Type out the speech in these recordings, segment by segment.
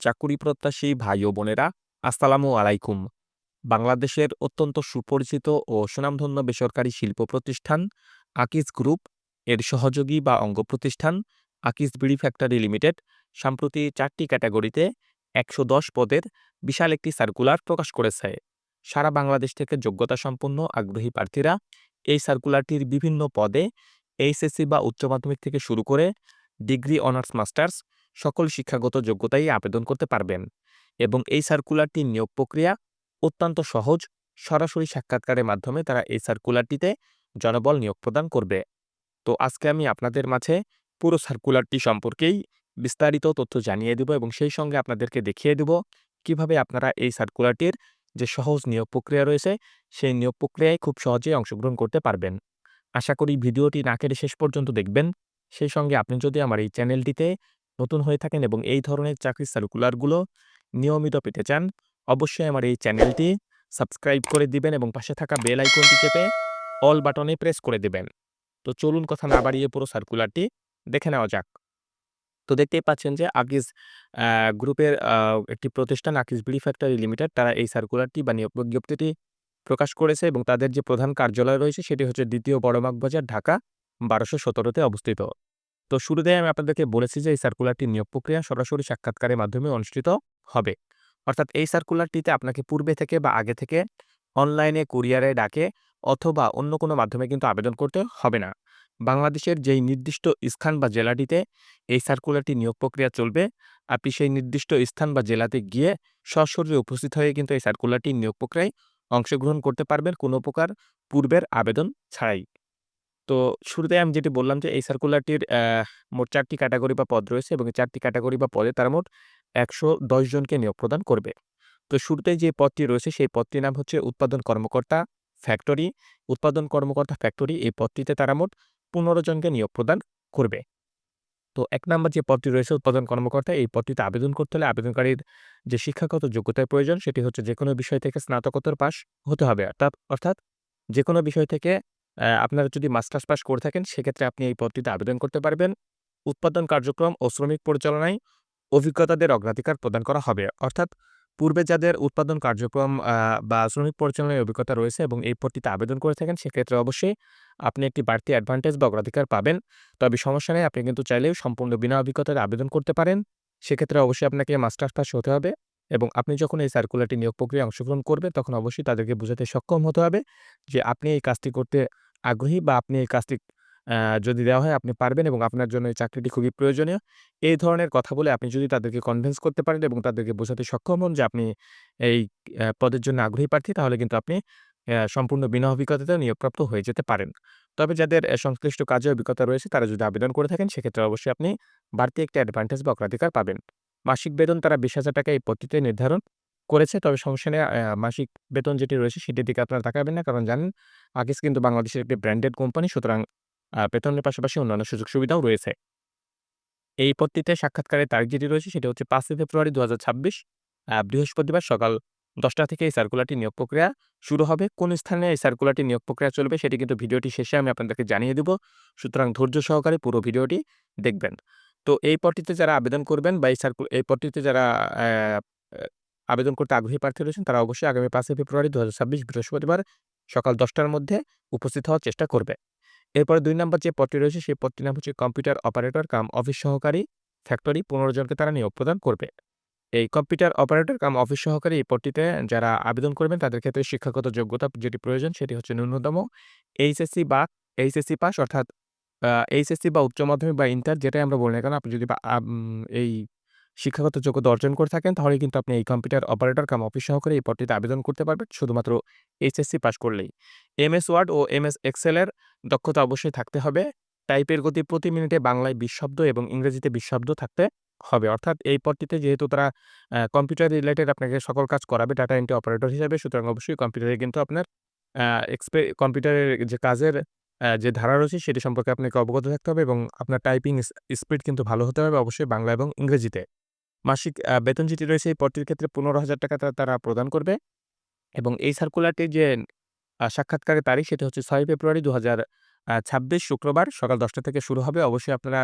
চাকুরি প্রত্যাশী ভাই ও বোনেরা, আসসালামু আলাইকুম। বাংলাদেশের অত্যন্ত সুপরিচিত ও সুনামধন্য বেসরকারি শিল্প প্রতিষ্ঠান আকিজ গ্রুপ, এর সহযোগী বা অঙ্গ প্রতিষ্ঠান আকিজ বিড়ি ফ্যাক্টরি লিমিটেড, সম্প্রতি চারটি ক্যাটাগরিতে একশো দশ পদের বিশাল একটি সার্কুলার প্রকাশ করেছে। সারা বাংলাদেশ থেকে যোগ্যতা সম্পন্ন আগ্রহী প্রার্থীরা এই সার্কুলারটির বিভিন্ন পদে এইচএসসি বা উচ্চ মাধ্যমিক থেকে শুরু করে ডিগ্রি অনার্স মাস্টার্স সকল শিক্ষাগত যোগ্যতাই আবেদন করতে পারবেন এবং এই সার্কুলারটির নিয়োগ প্রক্রিয়া অত্যন্ত সহজ, সরাসরি সাক্ষাৎকারের মাধ্যমে তারা এই সার্কুলারটিতে জনবল নিয়োগ প্রদান করবে। তো আজকে আমি আপনাদের মাঝে পুরো সার্কুলারটি সম্পর্কেই বিস্তারিত তথ্য জানিয়ে দেব এবং সেই সঙ্গে আপনাদেরকে দেখিয়ে দেব কীভাবে আপনারা এই সার্কুলারটির যে সহজ নিয়োগ প্রক্রিয়া রয়েছে, সেই নিয়োগ প্রক্রিয়ায় খুব সহজেই অংশগ্রহণ করতে পারবেন। আশা করি ভিডিওটি না কেটে শেষ পর্যন্ত দেখবেন। সেই সঙ্গে আপনি যদি আমার এই চ্যানেলটিতে নতুন হয়ে থাকেন এবং এই ধরনের চাকরির সার্কুলারগুলো নিয়মিত পেতে চান, অবশ্যই আমার এই চ্যানেলটি সাবস্ক্রাইব করে দিবেন এবং পাশে থাকা বেল আইকনটি চেপে অল বাটনে প্রেস করে দিবেন। তো চলুন কথা না বাড়িয়ে পুরো সার্কুলারটি দেখে নেওয়া যাক। তো দেখতেই পাচ্ছেন যে আকিজ গ্রুপের একটি প্রতিষ্ঠান আকিজ বিড়ি ফ্যাক্টরি লিমিটেড তারা এই সার্কুলারটি বা নিয়োগ বিজ্ঞপ্তিটি প্রকাশ করেছে এবং তাদের যে প্রধান কার্যালয় রয়েছে সেটি হচ্ছে দ্বিতীয় বড়মাক বাজার, ঢাকা, বারোশো সতেরোতে অবস্থিত। তো শুরুতেই আমি আপনাদেরকে বলেছি যে, এই সার্কুলারটি নিয়োগ প্রক্রিয়া সরাসরি সাক্ষাৎকারের মাধ্যমে অনুষ্ঠিত হবে। অর্থাৎ এই সার্কুলারটিতে আপনাকে পূর্বে থেকে বা আগে থেকে অনলাইনে কুরিয়ারে ডাকে অথবা অন্য কোনো মাধ্যমে কিন্তু আবেদন করতে হবে না। বাংলাদেশের যেই নির্দিষ্ট স্থান বা জেলাটিতে এই সার্কুলারটি নিয়োগ প্রক্রিয়া চলবে, আপনি সেই নির্দিষ্ট স্থান বা জেলাতে গিয়ে সশরীরে উপস্থিত হয়ে কিন্তু এই সার্কুলারটি নিয়োগ প্রক্রিয়ায় অংশগ্রহণ করতে পারবেন কোনো প্রকার পূর্বের আবেদন ছাড়াই। তো শুরুতে আমি যেটি বললাম যে, এই সার্কুলারটির মোট চারটি ক্যাটাগরি বা পদ রয়েছে এবং চারটি ক্যাটাগরি বা পদে তারা মোট একশো দশ জনকে নিয়োগ প্রদান করবে। তো শুরুতে যে পদটি রয়েছে, সেই পদটির নাম হচ্ছে উৎপাদন কর্মকর্তা ফ্যাক্টরি উৎপাদন কর্মকর্তা ফ্যাক্টরি এই পদটিতে তারা মোট পনেরো জনকে নিয়োগ প্রদান করবে। তো এক নম্বর যে পদটি রয়েছে, উৎপাদন কর্মকর্তা, এই পদটিতে আবেদন করতে হলে আবেদনকারীর যে শিক্ষাগত যোগ্যতার প্রয়োজন, সেটি হচ্ছে যে কোনো বিষয় থেকে স্নাতকোত্তর পাস হতে হবে, অর্থাৎ অর্থাৎ যে কোনো বিষয় থেকে আপনারা যদি মাস্টার্স পাস করে থাকেন, সেক্ষেত্রে আপনি এই পদটিতে আবেদন করতে পারবেন। উৎপাদন কার্যক্রম ও শ্রমিক পরিচালনায় অভিজ্ঞতাদের অগ্রাধিকার প্রদান করা হবে। অর্থাৎ পূর্বে যাদের উৎপাদন কার্যক্রম বা শ্রমিক পরিচালনায় অভিজ্ঞতা রয়েছে এবং এই পদটিতে আবেদন করে থাকেন, সেক্ষেত্রে অবশ্যই আপনি একটি বাড়তি অ্যাডভান্টেজ বা অগ্রাধিকার পাবেন। তবে সমস্যা নেই, আপনি কিন্তু চাইলেও সম্পূর্ণ বিনা অভিজ্ঞতায় আবেদন করতে পারেন। সেক্ষেত্রে অবশ্যই আপনাকে মাস্টার্স পাস হতে হবে এবং আপনি যখন এই সার্কুলারটি নিয়োগ প্রক্রিয়ায় অংশগ্রহণ করবেন, তখন অবশ্যই তাদেরকে বোঝাতে সক্ষম হতে হবে যে আপনি এই কাজটি করতে আগ্রহী বা আপনি এই কাজটি যদি দেওয়া হয় আপনি পারবেন এবং আপনার জন্য এই চাকরিটি খুবই প্রয়োজনীয়। এই ধরনের কথা বলে আপনি যদি তাদেরকে কনভিন্স করতে পারেন এবং তাদেরকে বোঝাতে সক্ষম হন যে আপনি এই পদের জন্য আগ্রহী প্রার্থী, তাহলে কিন্তু আপনি সম্পূর্ণ বিনা অভিজ্ঞতাতে নিয়োগপ্রাপ্ত হয়ে যেতে পারেন। তবে যাদের সংশ্লিষ্ট কাজে অভিজ্ঞতা রয়েছে, তারা যদি আবেদন করে থাকেন, সেক্ষেত্রে অবশ্যই আপনি বাড়তি একটা অ্যাডভান্টেজ বা অগ্রাধিকার পাবেন। মাসিক বেতন তারা বিশ হাজার টাকা এই পদ্ধতিতে নির্ধারণ করেছে। তবে সমস্যা নেই মাসিক বেতন যেটি রয়েছে সেটির দিকে আপনারা তাকাবেন না। কারণ জানেন, আগিস কিন্তু বাংলাদেশের একটি ব্র্যান্ডেড কোম্পানি সুতরাং বেতনের পাশাপাশি অন্যান্য সুযোগ সুবিধাও রয়েছে। এই পদটিতে সাক্ষাৎকারের তারিখ যেটি রয়েছে সেটি হচ্ছে পাঁচই ফেব্রুয়ারি দু হাজার ছাব্বিশ বৃহস্পতিবার সকাল দশটা থেকে এই সার্কুলারটি নিয়োগ প্রক্রিয়া শুরু হবে। কোন স্থানে এই সার্কুলারটি নিয়োগ প্রক্রিয়া চলবে সেটি কিন্তু ভিডিওটি শেষে আমি আপনাদেরকে জানিয়ে দেব। সুতরাং ধৈর্য সহকারে পুরো ভিডিওটি দেখবেন। তো এই পদটিতে যারা আবেদন করবেন বা এই সার্কুল এই পদটিতে যারা আবেদন করতে আগ্রহী প্রার্থী রয়েছেন, তারা অবশ্যই আগামী পাঁচই ফেব্রুয়ারি দু হাজার ছাব্বিশ বৃহস্পতিবার সকাল দশটার মধ্যে উপস্থিত হওয়ার চেষ্টা করবে। এরপরে দুই নম্বর যে পদটি রয়েছে, সেই পদটির নাম হচ্ছে কম্পিউটার অপারেটর কাম অফিস সহকারী ফ্যাক্টরি পনেরো জনকে তারা নিয়োগ প্রদান করবে। এই কম্পিউটার অপারেটর কাম অফিস সহকারী এই পদটিতে যারা আবেদন করবেন, তাদের ক্ষেত্রে শিক্ষাগত যোগ্যতা যেটি প্রয়োজন, সেটি হচ্ছে ন্যূনতম এইচএসসি বা এইচএসসি পাস, অর্থাৎ এইচএসসি বা উচ্চ মাধ্যমিক বা ইন্টার, যেটাই আমরা বলি না কেন, আপনি যদি এই শিক্ষাগত যোগ্যতা অর্জন করে থাকেন, তাহলে কিন্তু আপনি এই কম্পিউটার অপারেটর কাম অফিস সহকারী এই পদটিতে আবেদন করতে পারবেন, শুধুমাত্র এইচএসসি পাস করলেই। এমএস ওয়ার্ড ও এমএস এক্সেলের দক্ষতা অবশ্যই থাকতে হবে। টাইপের গতি প্রতি মিনিটে বাংলায় বিশ শব্দ এবং ইংরেজিতে বিশ শব্দ থাকতে হবে। অর্থাৎ এই পদটিতে যেহেতু তারা কম্পিউটার রিলেটেড আপনাকে সকল কাজ করাবে ডাটা এন্ট্রি অপারেটর হিসাবে, সুতরাং অবশ্যই কম্পিউটারে কিন্তু আপনার এক্সপে কম্পিউটারের যে কাজের যে ধারা রয়েছে, সেটি সম্পর্কে আপনাকে অবগত থাকতে হবে এবং আপনার টাইপিং স্পিড কিন্তু ভালো হতে হবে অবশ্যই বাংলা এবং ইংরেজিতে। মাসিক বেতন যেটি রয়েছে, এই পদটির ক্ষেত্রে পনেরো হাজার টাকা তারা প্রদান করবে এবং এই সার্কুলারটির যে সাক্ষাৎকারের তারিখ, সেটা হচ্ছে ছয় ফেব্রুয়ারি দু হাজার ছাব্বিশ শুক্রবার সকাল দশটা থেকে শুরু হবে অবশ্যই আপনারা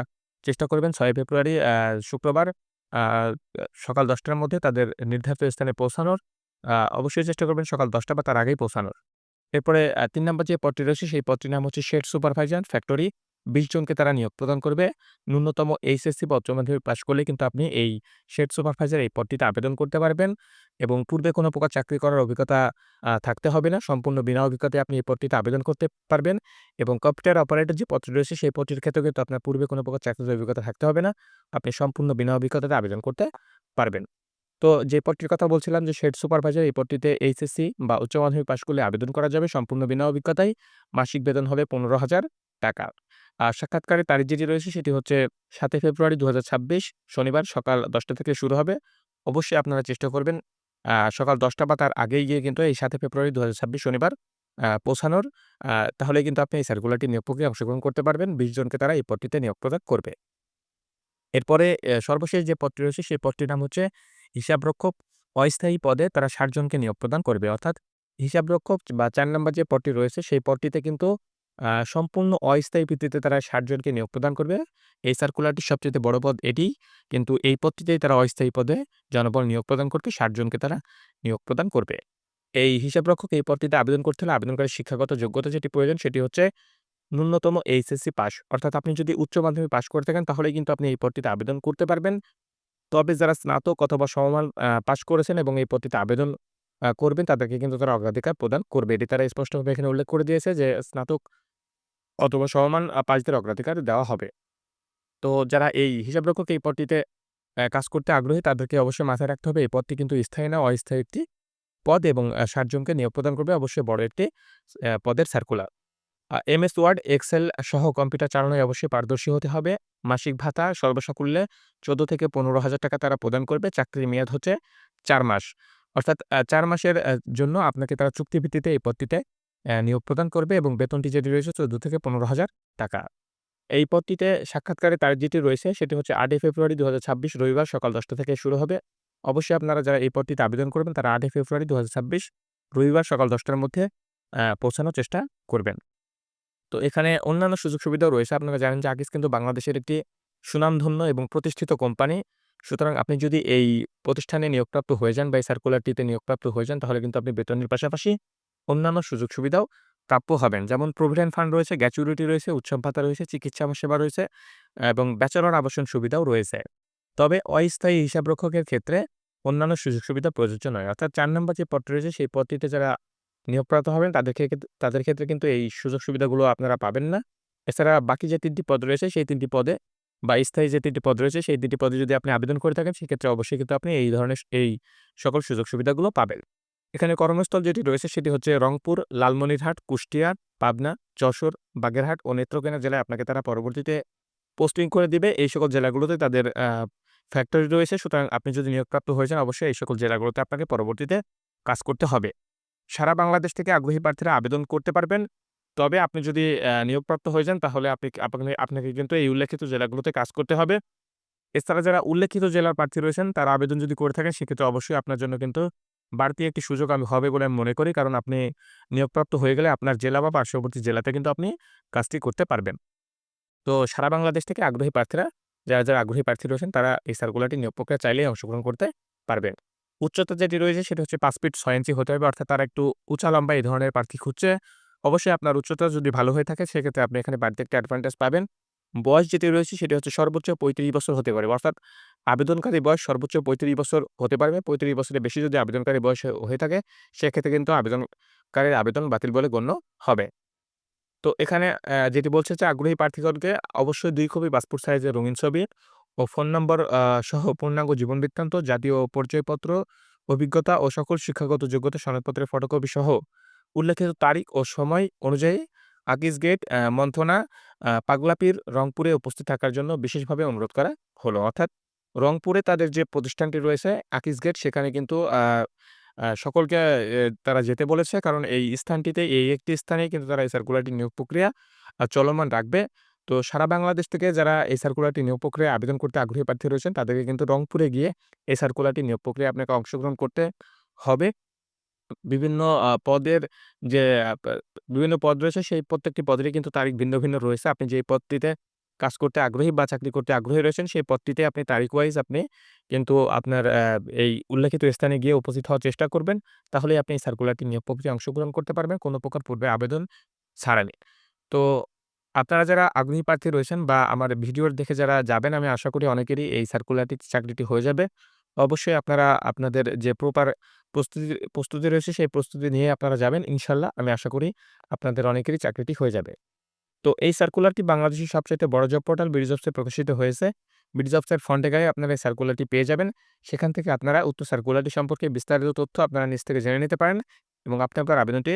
চেষ্টা করবেন ছয় ফেব্রুয়ারি শুক্রবার সকাল দশটার মধ্যে তাদের নির্ধারিত স্থানে পৌঁছানোর। অবশ্যই চেষ্টা করবেন সকাল দশটা বা তার আগেই পৌঁছানোর। এরপরে তিন ৩ নাম্বার যে পদটি রয়েছে, সেই পদটির নাম হচ্ছে শেড সুপারভাইজার ফ্যাক্টরি। ২০ জনকে তারা নিয়োগ প্রদান করবে। ন্যূনতম এইচএসসি বা উচ্চ মাধ্যমিক পাস করলেই কিন্তু আপনি এই শেড সুপারভাইজার এই পদটিতে আবেদন করতে পারবেন এবং পূর্বে কোনো প্রকার চাকরি করার অভিজ্ঞতা থাকতে হবে না। সম্পূর্ণ বিনা অভিজ্ঞতায় আপনি এই পদটিতে আবেদন করতে পারবেন এবং কম্পিউটার অপারেটর যে পদটি রয়েছে সেই পদটির ক্ষেত্রে কিন্তু আপনার পূর্বে কোনো প্রকার চাকরির অভিজ্ঞতা থাকতে হবে না। আপনি সম্পূর্ণ বিনা অভিজ্ঞতাতে আবেদন করতে পারবেন। তো যে পদটির কথা বলছিলাম যে শেড সুপারভাইজার এই পদটিতে এইচএসসি বা উচ্চ মাধ্যমিক পাস করলে আবেদন করা যাবে সম্পূর্ণ বিনা অভিজ্ঞতায়। মাসিক বেতন হবে ৳১৫,০০০ আর সাক্ষাৎকারের তারিখ যেটি রয়েছে সেটি হচ্ছে ৭ই ফেব্রুয়ারি ২০২৬ শনিবার সকাল দশটা থেকে শুরু হবে। অবশ্যই আপনারা চেষ্টা করবেন সকাল দশটা বা তার আগেই গিয়ে কিন্তু এই ৭ই ফেব্রুয়ারি ২০২৬ শনিবার পৌঁছানোর। তাহলে কিন্তু আপনি এই সার্কুলারটি নিয়োগ প্রক্রিয়ায় অংশগ্রহণ করতে পারবেন। ২০ জনকে তারা এই পদটিতে নিয়োগ প্রদান করবে। এরপরে সর্বশেষ যে পদটি রয়েছে সেই পদটির নাম হচ্ছে হিসাবরক্ষক। অস্থায়ী পদে তারা ৬০ জনকে নিয়োগ প্রদান করবে। অর্থাৎ হিসাবরক্ষক বা চার নাম্বার যে পদটি রয়েছে সেই পদটিতে কিন্তু সম্পূর্ণ অস্থায়ী ভিত্তিতে তারা ষাটজনকে নিয়োগ প্রদান করবে। এই সার্কুলারটির সবচেয়ে বড় পদ এটিই। কিন্তু এই পদটিতেই তারা অস্থায়ী পদে জনবল নিয়োগ প্রদান করবে। ষাটজনকে তারা নিয়োগ প্রদান করবে। এই হিসাবরক্ষক এই পদটিতে আবেদন করতে হলে আবেদনকারী শিক্ষাগত যোগ্যতা যেটি প্রয়োজন সেটি হচ্ছে ন্যূনতম এইচএসসি পাস। অর্থাৎ আপনি যদি উচ্চ মাধ্যমিক পাস করে থাকেন তাহলেই কিন্তু আপনি এই পদটিতে আবেদন করতে পারবেন। তবে যারা স্নাতক অথবা সমমান পাস করেছেন এবং এই পদটিতে আবেদন করবেন তাদেরকে কিন্তু তারা অগ্রাধিকার প্রদান করবে। এটি তারা স্পষ্টভাবে এখানে উল্লেখ করে দিয়েছে যে স্নাতক অথবা সমান আ পাসদের অগ্রাধিকার দেওয়া হবে। তো যারা এই হিসাবরক্ষক এই পদটিতে কাজ করতে আগ্রহী তাদেরকে অবশ্যই মাথায় রাখতে হবে এই পদটি কিন্তু স্থায়ী না অস্থায়ী একটি পদ এবং আ ৬০ জনকে নিয়োগ প্রদান করবে অবশ্যই বড় একটি পদের সার্কুলার। আ এমএস ওয়ার্ড, এক্সেল সহ কম্পিউটার চালানোয় অবশ্যই পারদর্শী হতে হবে। মাসিক ভাতা সর্বসাকুল্যে ১৪ থেকে ৳১৫,০০০ তারা প্রদান করবে। চাকরির মেয়াদ হচ্ছে চার মাস। অর্থাৎ চার মাসের জন্য আপনাকে তারা চুক্তিভিত্তিতে এই পদটিতে নিয়োগ প্রদান করবে এবং বেতনটি যেটি রয়েছে ১৪ থেকে ৳১৫,০০০। এই পদটিতে সাক্ষাৎকারের তারিখ যেটি রয়েছে সেটি হচ্ছে আটই ফেব্রুয়ারি ২০২৬ রবিবার সকাল দশটা থেকে শুরু হবে। অবশ্যই আপনারা যারা এই পদটিতে আবেদন করবেন তারা ৮ই ফেব্রুয়ারি ২০২৬ রবিবার সকাল দশটার মধ্যে পৌঁছানোর চেষ্টা করবেন। তো এখানে অন্যান্য সুযোগ সুবিধাও রয়েছে। আপনারা জানেন যে আকিজ কিন্তু বাংলাদেশের একটি সুনামধন্য এবং প্রতিষ্ঠিত কোম্পানি। সুতরাং আপনি যদি এই প্রতিষ্ঠানে নিয়োগপ্রাপ্ত হয়ে যান বা এই সার্কুলারটিতে নিয়োগপ্রাপ্ত হয়ে যান তাহলে কিন্তু আপনি বেতনের পাশাপাশি অন্যান্য সুযোগ সুবিধাও প্রাপ্য হবেন। যেমন প্রভিডেন্ট ফান্ড রয়েছে, গ্যাচুরিটি রয়েছে, উৎসব ভাতা রয়েছে, চিকিৎসা সেবা রয়েছে এবং ব্যাচেলর আবাসন সুবিধাও রয়েছে। তবে অস্থায়ী হিসাবরক্ষকের ক্ষেত্রে অন্যান্য সুযোগ সুবিধা প্রযোজ্য নয়। অর্থাৎ চার নম্বর যে পদটি রয়েছে সেই পদটিতে যারা নিয়োগপ্রাপ্ত হবেন তাদের ক্ষেত্রে তাদের ক্ষেত্রে কিন্তু এই সুযোগ সুবিধাগুলো আপনারা পাবেন না। এছাড়া বাকি যে তিনটি পদ রয়েছে সেই তিনটি পদে বা স্থায়ী যে ৩ টি পদ রয়েছে সেই তিনটি পদে যদি আপনি আবেদন করে থাকেন সেক্ষেত্রে অবশ্যই কিন্তু আপনি এই ধরনের এই সকল সুযোগ সুবিধাগুলো পাবেন। এখানে কর্মস্থল যেটি রয়েছে সেটি হচ্ছে রংপুর, লালমনিরহাট, কুষ্টিয়া, পাবনা, যশোর, বাগেরহাট ও নেত্রকোনা জেলায় আপনাকে তারা পরবর্তীতে পোস্টিং করে দিবে। এই সকল জেলাগুলোতে তাদের ফ্যাক্টরি রয়েছে। সুতরাং আপনি যদি নিয়োগপ্রাপ্ত হয়ে যান অবশ্যই এই সকল জেলাগুলোতে আপনাকে পরবর্তীতে কাজ করতে হবে। সারা বাংলাদেশ থেকে আগ্রহী প্রার্থীরা আবেদন করতে পারবেন। তবে আপনি যদি নিয়োগপ্রাপ্ত হয়ে যান তাহলে আপনি আপনাকে কিন্তু এই উল্লেখিত জেলাগুলোতে কাজ করতে হবে। এছাড়া যারা উল্লেখিত জেলার প্রার্থী রয়েছেন তারা আবেদন যদি করে থাকেন সেক্ষেত্রে অবশ্যই আপনার জন্য কিন্তু বাড়তি একটি সুযোগ আমি হবে বলে আমি মনে করি। কারণ আপনি নিয়োগপ্রাপ্ত হয়ে গেলে আপনার জেলা বা পার্শ্ববর্তী জেলাতে কিন্তু আপনি কাজটি করতে পারবেন। তো সারা বাংলাদেশ থেকে আগ্রহী প্রার্থীরা যারা, যারা আগ্রহী প্রার্থী রয়েছেন তারা এই সার্কুলারটি নিয়োগ প্রক্রিয়ায় চাইলেই অংশগ্রহণ করতে পারবেন। উচ্চতা যেটি রয়েছে সেটি হচ্ছে পাঁচ ফিট ৬ ইঞ্চি হতে হবে অর্থাৎ তারা একটু উঁচা লম্বা এই ধরনের প্রার্থী খুঁজছে। অবশ্যই আপনার উচ্চতা যদি ভালো হয়ে থাকে সেক্ষেত্রে আপনি এখানে বাড়তি একটা অ্যাডভান্টেজ পাবেন। বয়স যেটি রয়েছে সেটি হচ্ছে সর্বোচ্চ ৩৫ বছর হতে পারে। অর্থাৎ আবেদনকারী বয়স সর্বোচ্চ ৩৫ বছর হতে পারবে। ৩৫ বছরের বেশি যদি আবেদনকারী বয়স হয়ে থাকে সেক্ষেত্রে কিন্তু আবেদনকারীর আবেদন বাতিল বলে গণ্য হবে। তো এখানে যেটি বলছে যে আগ্রহী প্রার্থীগণকে অবশ্যই দুই কপি পাসপোর্ট সাইজের রঙিন ছবি ও ফোন নম্বর সহ পূর্ণাঙ্গ জীবন বৃত্তান্ত, জাতীয় পরিচয়পত্র, অভিজ্ঞতা ও সকল শিক্ষাগত যোগ্যতা সনদপত্রের ফটোকপি সহ উল্লেখিত তারিখ ও সময় অনুযায়ী আকিজ গেট মন্থনা পাগলাপীর রংপুরে উপস্থিত থাকার জন্য বিশেষভাবে অনুরোধ করা হলো। অর্থাৎ রংপুরে তাদের যে প্রতিষ্ঠানটি রয়েছে আকিজ গেট, সেখানে কিন্তু সকলকে তারা যেতে বলেছে। কারণ এই স্থানটিতে, এই একটি স্থানেই কিন্তু তারা এই সার্কুলারটি নিয়োগ প্রক্রিয়া চলমান রাখবে। তো সারা বাংলাদেশ থেকে যারা এই সার্কুলারটি নিয়োগ প্রক্রিয়ায় আবেদন করতে আগ্রহী প্রার্থী রয়েছেন, তাদেরকে কিন্তু রংপুরে গিয়ে এই সার্কুলারটি নিয়োগ প্রক্রিয়া আপনাকে অংশগ্রহণ করতে হবে। বিভিন্ন পদের যে বিভিন্ন পদ রয়েছে সেই প্রত্যেকটি পদেরই কিন্তু তারিখ ভিন্ন, ভিন্ন রয়েছে। আপনি যেই পদটিতে কাজ করতে আগ্রহী বা চাকরি করতে আগ্রহী রয়েছেন সেই পদটিতে আপনি তারিখ ওয়াইজ আপনি কিন্তু আপনার এই উল্লেখিত স্থানে গিয়ে উপস্থিত হওয়ার চেষ্টা করবেন। তাহলেই আপনি এই সার্কুলারটি নিয়োগ প্রক্রিয়ায় অংশগ্রহণ করতে পারবেন কোনো প্রকার পূর্বে আবেদন ছাড়ানি। তো আপনারা যারা আগ্রহী প্রার্থী রয়েছেন বা আমার ভিডিওর দেখে যারা যাবেন আমি আশা করি অনেকেরই এই সার্কুলারটি চাকরিটি হয়ে যাবে। অবশ্যই আপনারা আপনাদের যে প্রপার প্রস্তুতি প্রস্তুতি রয়েছে সেই প্রস্তুতি নিয়ে আপনারা যাবেন ইনশাল্লাহ আমি আশা করি আপনাদের অনেকেরই চাকরিটি হয়ে যাবে। তো এই সার্কুলারটি বাংলাদেশের সবচাইতে বড় জব পোর্টাল বিডিজবসে প্রকাশিত হয়েছে। বিডিজবসের ফ্রন্টে গায়ে আপনারা এই সার্কুলারটি পেয়ে যাবেন। সেখান থেকে আপনারা উক্ত সার্কুলারটি সম্পর্কে বিস্তারিত তথ্য আপনারা নিজ থেকে জেনে নিতে পারেন এবং আপনি আপনার আবেদনটি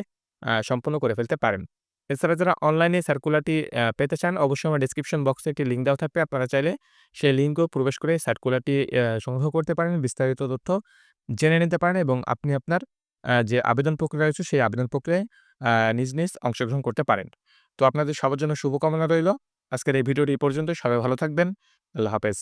সম্পন্ন করে ফেলতে পারেন। এছাড়া যারা অনলাইনে সার্কুলারটি পেতে চান অবশ্যই আমার ডেসক্রিপশন বক্সে একটি লিঙ্ক দেওয়া থাকবে। আপনারা চাইলে সেই লিঙ্কেও প্রবেশ করে সার্কুলারটি সংগ্রহ করতে পারেন। বিস্তারিত তথ্য জেনে নিতে পারেন এবং আপনি আপনার যে আবেদন প্রক্রিয়া রয়েছে সেই আবেদন প্রক্রিয়ায় নিজ, নিজ অংশগ্রহণ করতে পারেন। তো আপনাদের সবার জন্য শুভকামনা রইল। আজকের এই ভিডিওটি এই পর্যন্তই। সবাই ভালো থাকবেন। আল্লাহ হাফেজ।